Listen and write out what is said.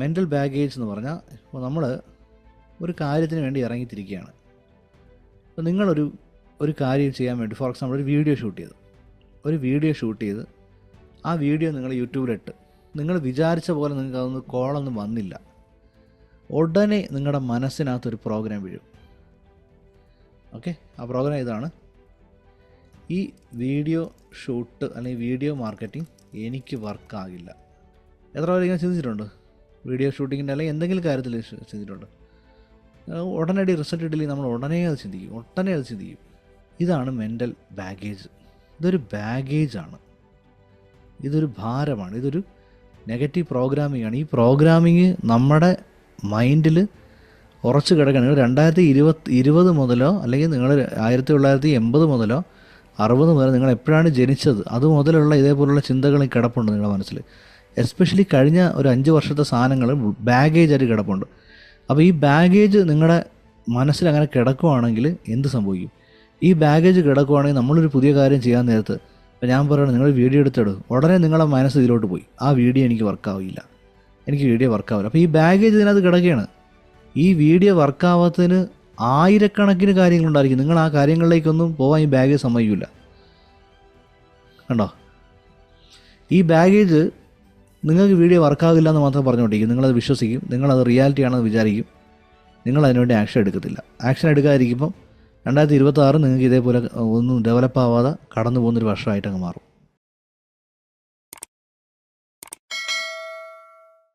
Mental baggage എന്ന് പറഞ്ഞാൽ ഇപ്പോൾ നമ്മൾ ഒരു കാര്യത്തിന് വേണ്ടി ഇറങ്ങിത്തിരിക്കുകയാണ്. അപ്പോൾ നിങ്ങളൊരു ഒരു കാര്യം ചെയ്യാൻ വേണ്ടി ഫോർ എക്സാമ്പിൾ ഒരു വീഡിയോ ഷൂട്ട് ചെയ്തു. ഒരു വീഡിയോ ഷൂട്ട് ചെയ്ത് ആ വീഡിയോ നിങ്ങൾ യൂട്യൂബിലിട്ട്. നിങ്ങൾ വിചാരിച്ച പോലെ നിങ്ങൾക്ക് അതൊന്ന് കോളൊന്നും വന്നില്ല. ഉടനെ നിങ്ങളുടെ മനസ്സിനകത്തൊരു പ്രോഗ്രാം വീഴും. ഓക്കെ ആ പ്രോഗ്രാം ഇതാണ് ഈ വീഡിയോ ഷൂട്ട് അല്ലെങ്കിൽ വീഡിയോ മാർക്കറ്റിംഗ് എനിക്ക് വർക്കാകില്ല എത്ര പേര് ഇങ്ങനെ ചിന്തിച്ചിട്ടുണ്ട്? വീഡിയോ ഷൂട്ടിങ്ങിന്റെ അല്ലെങ്കിൽ എന്തെങ്കിലും കാര്യത്തിൽ ചിന്തിച്ചിട്ടുണ്ട് ഉടനടി റിസൾട്ട് ഇട്ടില്ലെങ്കിൽ നമ്മൾ ഉടനെ അത് ചിന്തിക്കും. ഉടനെ അത് ചിന്തിക്കും. ഇതാണ് മെന്റൽ ബാഗേജ്. ഇതൊരു ബാഗേജാണ്. ഇതൊരു ഭാരമാണ്. ഇതൊരു നെഗറ്റീവ് പ്രോഗ്രാമിംഗ് ആണ് ഈ പ്രോഗ്രാമിങ് നമ്മുടെ മൈൻഡിൽ ഉറച്ചു നിങ്ങൾ രണ്ടായിരത്തി ഇരുപത്തി ഇരുപത് മുതലോ അല്ലെങ്കിൽ നിങ്ങൾ ആയിരത്തി തൊള്ളായിരത്തി എൺപത് മുതലോ അറുപത് മുതൽ നിങ്ങൾ എപ്പോഴാണ് ജനിച്ചത്? അത് മുതലുള്ള ഇതേപോലുള്ള ചിന്തകൾ കിടപ്പുണ്ട് നിങ്ങളുടെ മനസ്സിൽ. എസ്പെഷ്യലി കഴിഞ്ഞ ഒരു അഞ്ച് വർഷത്തെ സാധനങ്ങൾ ബാഗേജ് ആയിട്ട് കിടപ്പുണ്ട്. അപ്പോൾ ഈ ബാഗേജ് നിങ്ങളുടെ മനസ്സിൽ അങ്ങനെ കിടക്കുവാണെങ്കിൽ എന്ത് സംഭവിക്കും? ഈ ബാഗേജ് കിടക്കുവാണെങ്കിൽ നമ്മളൊരു പുതിയ കാര്യം ചെയ്യാൻ നേരത്ത് ഇപ്പോൾ ഞാൻ പറയുന്നത് നിങ്ങൾ വീഡിയോ എടുത്തിടും. ഉടനെ നിങ്ങളുടെ മനസ്സ് ഇതിലോട്ട് പോയി. ആ വീഡിയോ എനിക്ക് വർക്കാവില്ല എനിക്ക് വീഡിയോ വർക്കാവില്ല അപ്പോൾ ഈ ബാഗേജ് ഇതിനകത്ത് കിടക്കുകയാണ്. ഈ വീഡിയോ വർക്കാവാത്തതിന് ആയിരക്കണക്കിന് കാര്യങ്ങളുണ്ടായിരിക്കും നിങ്ങൾ ആ കാര്യങ്ങളിലേക്കൊന്നും പോകാൻ ഈ ബാഗേജ് സമ്മതിക്കില്ല കണ്ടോ? ഈ ബാഗേജ് നിങ്ങൾക്ക് വീഡിയോ വർക്കാകില്ല എന്ന് മാത്രം പറഞ്ഞുകൊണ്ടിരിക്കും. നിങ്ങളത് വിശ്വസിക്കും. നിങ്ങളത് റിയാലിറ്റി ആണെന്ന് വിചാരിക്കും. നിങ്ങൾ അതിനുവേണ്ടി ആക്ഷൻ എടുക്കത്തില്ല. ആക്ഷൻ എടുക്കാതിരിക്കുമ്പം രണ്ടായിരത്തി ഇരുപത്തി ആറ് നിങ്ങൾക്ക് ഇതേപോലെ ഒന്നും ഡെവലപ്പ് ആവാതെ കടന്നു പോകുന്നൊരു വർഷമായിട്ട് അങ്ങ് മാറും.